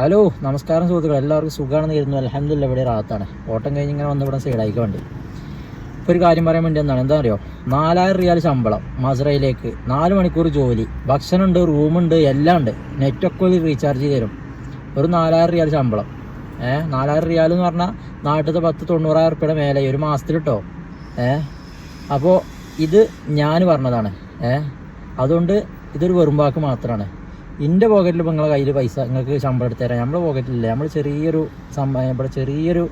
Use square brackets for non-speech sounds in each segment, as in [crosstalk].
Hello നമസ്കാരം സുഹൃത്തുക്കൾ എല്ലാവർക്കും സുഖമാണെന്ന് കരുതുന്നു. അലഹമില്ല ഇവിടെ റാത്താണ്. ഓട്ടം കഴിഞ്ഞ് ഇങ്ങനെ ഇവിടെ സൈഡായിക്ക് വേണ്ടി. ഇപ്പോൾ ഒരു കാര്യം പറയാൻ വേണ്ടി എന്താണ് എന്താ അറിയോ നാലായിരം റിയാൽ ശമ്പളം മസറയിലേക്ക്. നാല് മണിക്കൂർ ജോലി. ഭക്ഷണമുണ്ട് റൂമുണ്ട് എല്ലാം ഉണ്ട്. നെറ്റൊക്കെ റീചാർജ് ചെയ്ത് തരും. ഒരു നാലായിരം റിയാൽ ശമ്പളം. ഏഹ് നാലായിരം റിയാൽ എന്ന് പറഞ്ഞാൽ നാട്ടിലത്തെ പത്ത് തൊണ്ണൂറായിരം റുപ്യയുടെ മേലെ. ഒരു മാസത്തിൽ കിട്ടോ ഏഹ് അപ്പോൾ ഇത് ഞാൻ പറഞ്ഞതാണ്. ഏഹ് അതുകൊണ്ട് ഇതൊരു വെറുമ്പാക്ക് മാത്രമാണ് എന്റെ പോക്കറ്റിൽ ഇപ്പോൾ നിങ്ങളെ കയ്യിൽ പൈസ നിങ്ങൾക്ക് ശമ്പളം എടുത്ത് തരാം. നമ്മുടെ പോക്കറ്റിലില്ല നമ്മൾ ചെറിയൊരു സംഭവം ഇവിടെ ചെറിയൊരു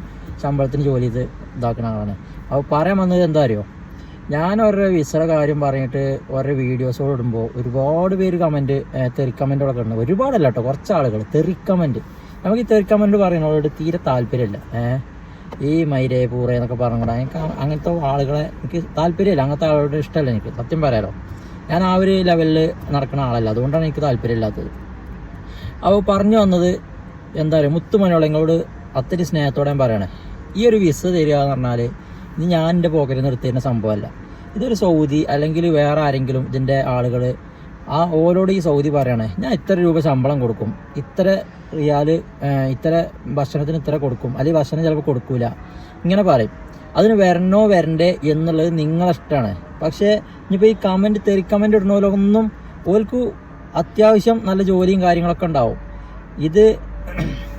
ശമ്പളത്തിന് ജോലി ചെയ്ത് ഇതാക്കുന്ന ആളാണ്. അപ്പോൾ പറയാൻ വന്നത് എന്താ അറിയോ? ഞാൻ ഓരോ വിസയുടെ കാര്യം പറഞ്ഞിട്ട് ഓരോ വീഡിയോസോട് ഇടുമ്പോൾ ഒരുപാട് പേര് കമന്റ് തെറി കമന്റുകളൊക്കെ ഉണ്ട് ഒരുപാടല്ല കേട്ടോ കുറച്ച് ആളുകൾ തെറി കമന്റ് നമുക്ക് ഈ തെറി കമന്റ് പറയുന്നവരോട് തീരെ താല്പര്യമില്ല. ഈ മൈരേ പൂറേ എന്നൊക്കെ പറഞ്ഞാൽ എനിക്ക് അങ്ങനത്തെ ആളുകളെ എനിക്ക് താല്പര്യമില്ല. അങ്ങനത്തെ ആളുകളുടെ ഇഷ്ടമല്ല എനിക്ക്. സത്യം പറയാലോ. ഞാൻ ആ ഒരു ലെവലിൽ നടക്കുന്ന ആളല്ല. അതുകൊണ്ടാണ് എനിക്ക് താല്പര്യമില്ലാത്തത്. അപ്പോൾ പറഞ്ഞു വന്നത് എന്താ പറയുക മുത്തുമനോളങ്ങളോട് അത്തിരി സ്നേഹത്തോടെ ഞാൻ പറയണേ. ഈ ഒരു വിസ തരിക എന്ന് പറഞ്ഞാൽ ഇനി ഞാൻ എന്റെ പോക്കറ്റിൽ നിന്ന് എടുത്തിരുന്ന സംഭവമല്ല. ഇതൊരു സൗദി അല്ലെങ്കിൽ വേറെ ആരെങ്കിലും ഇതിന്റെ ആളുകൾ ആ ഓരോട് ഈ സൗദി പറയണേ ഞാൻ ഇത്ര രൂപ ശമ്പളം കൊടുക്കും. ഇത്ര റിയാൽ ഇത്ര ഭക്ഷണത്തിന് ഇത്ര കൊടുക്കും. അല്ലെങ്കിൽ ഭക്ഷണം ചിലപ്പോൾ കൊടുക്കൂല. ഇങ്ങനെ പറയും. അതിന് വരണോ വരണ്ടേ എന്നുള്ളത് നിങ്ങളിഷ്ടമാണ് പക്ഷേ ഇനിയിപ്പോൾ ഈ കമന്റ് തെറി കമന്റ് ഇടുന്നവരൊന്നും ഓൽക്ക് അത്യാവശ്യം നല്ല ജോലിയും കാര്യങ്ങളൊക്കെ ഉണ്ടാവും. ഇത്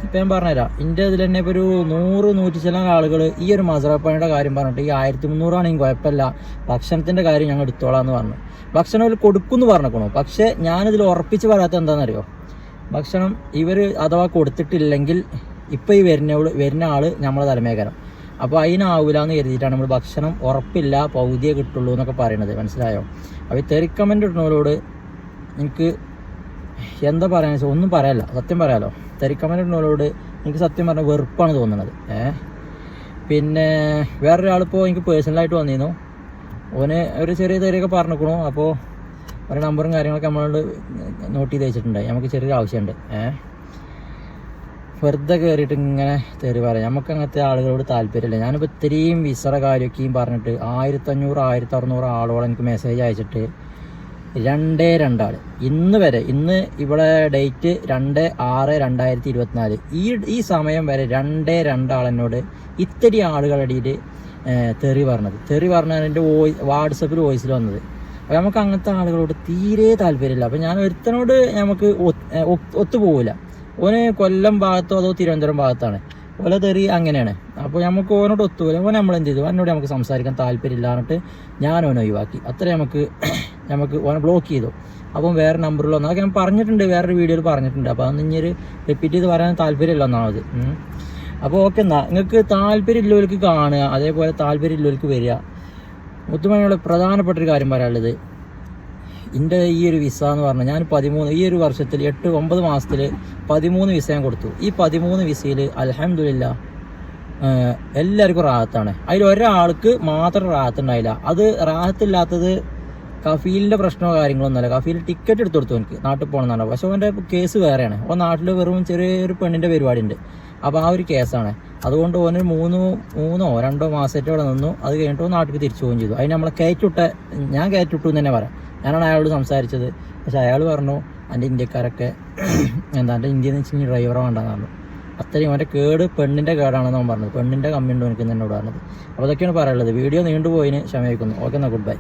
ഇപ്പം ഞാൻ പറഞ്ഞുതരാം. എന്റെ ഇതിൽ തന്നെ ഇപ്പോൾ ഒരു നൂറ് നൂറ്റി ചില ആളുകൾ ഈ ഒരു മസറപ്പണിയുടെ കാര്യം പറഞ്ഞിട്ട് ഈ ആയിരത്തി മുന്നൂറാണെങ്കിൽ കുഴപ്പമില്ല. ഭക്ഷണത്തിന്റെ കാര്യം ഞങ്ങൾ എടുത്തോളാം എന്ന് പറഞ്ഞു. ഭക്ഷണം അവർ കൊടുക്കുമെന്ന് പറഞ്ഞേക്കണു പക്ഷേ ഞാനിതിൽ ഉറപ്പിച്ച് പറയാത്ത എന്താണെന്നറിയോ? ഭക്ഷണം ഇവർ അഥവാ കൊടുത്തിട്ടില്ലെങ്കിൽ ഇപ്പോൾ ഈ വരുന്ന വരുന്ന ആൾ നമ്മളെ തലമേകരം അപ്പോൾ അതിനാവില്ല എന്ന് കരുതിയിട്ടാണ് നമ്മൾ ഭക്ഷണം ഉറപ്പില്ല പൗതിയെ കിട്ടുള്ളൂ എന്നൊക്കെ പറയണത്. മനസ്സിലായോ? അപ്പോൾ ഈ തെറിക്കമന്റ് ഇടുന്നവരോട് എനിക്ക് എന്താ പറയുക ഒന്നും പറയാല്ല സത്യം പറയാലോ. തെറിക്കമന്റ് ഇടുന്നവരോട് എനിക്ക് സത്യം പറഞ്ഞാൽ വെറുപ്പാണ് തോന്നുന്നത്. ഏഹ് പിന്നെ വേറൊരാളിപ്പോൾ എനിക്ക് പേഴ്സണലായിട്ട് വന്നിരുന്നു. ഓന് ഒരു ചെറിയ തെറിയൊക്കെ പറഞ്ഞിരിക്കണു അപ്പോൾ ഒരു നമ്പറും കാര്യങ്ങളൊക്കെ നമ്മളോട് നോട്ട് ചെയ്ത് വെച്ചിട്ടുണ്ട് നമുക്ക് ചെറിയൊരു ആവശ്യമുണ്ട് ഏഹ് വെറുതെ കയറിയിട്ട് ഇങ്ങനെ തെറി പറയാം. നമുക്ക് അങ്ങനത്തെ ആളുകളോട് താല്പര്യമില്ല. ഞാനിപ്പോൾ ഇത്രയും വിസറ കാര്യമൊക്കെയും പറഞ്ഞിട്ട് ആയിരത്തഞ്ഞൂറ് ആയിരത്തി അറുന്നൂറ് ആളോളം എനിക്ക് മെസ്സേജ് അയച്ചിട്ട് രണ്ടേ രണ്ടാൾ ഇന്ന് വരെ ഇന്ന് ഇവിടെ ഡേറ്റ് രണ്ട് ആറ് രണ്ടായിരത്തി ഇരുപത്തിനാല്. ഈ ഈ സമയം വരെ രണ്ടേ രണ്ടാളെന്നോട് ഇത്തിരി ആളുകളുടെ ഇടയിൽ തെറി പറഞ്ഞത്. തെറി പറഞ്ഞാൽ എന്റെ വോയിസ് വാട്സപ്പിൽ വോയിസിൽ വന്നത്. അപ്പോൾ നമുക്ക് അങ്ങനത്തെ ആളുകളോട് തീരെ താല്പര്യമില്ല. അപ്പോൾ ഞാൻ ഒരുത്തനോട് നമുക്ക് ഒത്തുപോകില്ല ഓന് കൊല്ലം ഭാഗത്തോ അതോ തിരുവനന്തപുരം ഭാഗത്താണ്. ഓല തെറി അങ്ങനെയാണ്. അപ്പോൾ നമുക്ക് ഓനോട് ഒത്തുപോലെ ഓൻ നമ്മൾ എന്ത് ചെയ്തു? എന്നോട് നമുക്ക് സംസാരിക്കാൻ താല്പര്യമില്ല എന്നിട്ട് ഞാൻ ഓനെ ഒഴിവാക്കി. അത്ര നമുക്ക് നമുക്ക് [clears throat] ഓനെ ബ്ലോക്ക് ചെയ്തു. അപ്പം വേറെ നമ്പറിൽ വന്നു. അതൊക്കെ ഞാൻ പറഞ്ഞിട്ടുണ്ട്. വേറൊരു വീഡിയോയിൽ പറഞ്ഞിട്ടുണ്ട്. അപ്പോൾ അതൊന്നും ഇനി റിപ്പീറ്റ് ചെയ്ത് പറയാൻ താല്പര്യമില്ല ഒന്നാമത്. അപ്പോൾ ഓക്കെ എന്നാ. നിങ്ങൾക്ക് താല്പര്യമില്ലവർക്ക് കാണുക. അതേപോലെ താല്പര്യമില്ലവർക്ക് വരിക. മുത്തുമണിയുടെ പ്രധാനപ്പെട്ട ഒരു കാര്യം പറയാനുള്ളത്. എന്റെ ഈ ഒരു വിസ എന്ന് പറഞ്ഞാൽ ഞാൻ പതിമൂന്ന് ഈ ഒരു വർഷത്തിൽ എട്ട് ഒമ്പത് മാസത്തിൽ പതിമൂന്ന് വിസ ഞാൻ കൊടുത്തു. ഈ പതിമൂന്ന് വിസയിൽ അലഹമില്ല എല്ലാവർക്കും റാഹത്താണ്. അതിൽ ഒരാൾക്ക് മാത്രം റാഹത്ത് ഉണ്ടായില്ല. അത് റാഹത്തില്ലാത്തത് കഫീലിന്റെ പ്രശ്നമോ കാര്യങ്ങളോ ഒന്നുമല്ല. കഫീൽ ടിക്കറ്റ് എടുത്തു കൊടുത്തു എനിക്ക് നാട്ടിൽ പോകണമെന്നാണ്. പക്ഷെ അവന്റെ കേസ് വേറെയാണ്. ഓൻ നാട്ടിൽ വെറും ചെറിയൊരു പെണ്ണിന്റെ പരിപാടി ഉണ്ട് അപ്പോൾ ആ ഒരു കേസാണ് അതുകൊണ്ട് ഓന് മൂന്ന് മൂന്നോ രണ്ടോ മാസമായിട്ട് അവിടെ നിന്നു. അത് കഴിഞ്ഞിട്ട് നാട്ടിൽ തിരിച്ചു പോവുകയും ചെയ്തു. അതിന് നമ്മളെ കയറ്റിട്ട ഞാൻ കയറ്റിട്ടു എന്ന് തന്നെ പറയാം. ഞാനാണ് അയാളോട് സംസാരിച്ചത്. പക്ഷെ അയാൾ പറഞ്ഞു എന്റെ ഇന്ത്യക്കാരൊക്കെ എന്താ എന്റെ ഇന്ത്യയിൽ നിന്ന് വെച്ചാൽ ഡ്രൈവറെ വേണ്ടെന്ന് പറഞ്ഞു. അത്രയും അവന്റെ കേട് പെണ്ണിന്റെ കേടാണെന്ന് അവൻ പറഞ്ഞത്. പെണ്ണിന്റെ കമ്മിയുണ്ട് എനിക്ക് എന്നോട് പറഞ്ഞത്. അപ്പോൾ അതൊക്കെയാണ് പറയാനുള്ളത്. വീഡിയോ നീണ്ടുപോയിന് ക്ഷമയിക്കുന്നു ഓക്കെ എന്നാൽ ഗുഡ് ബൈ.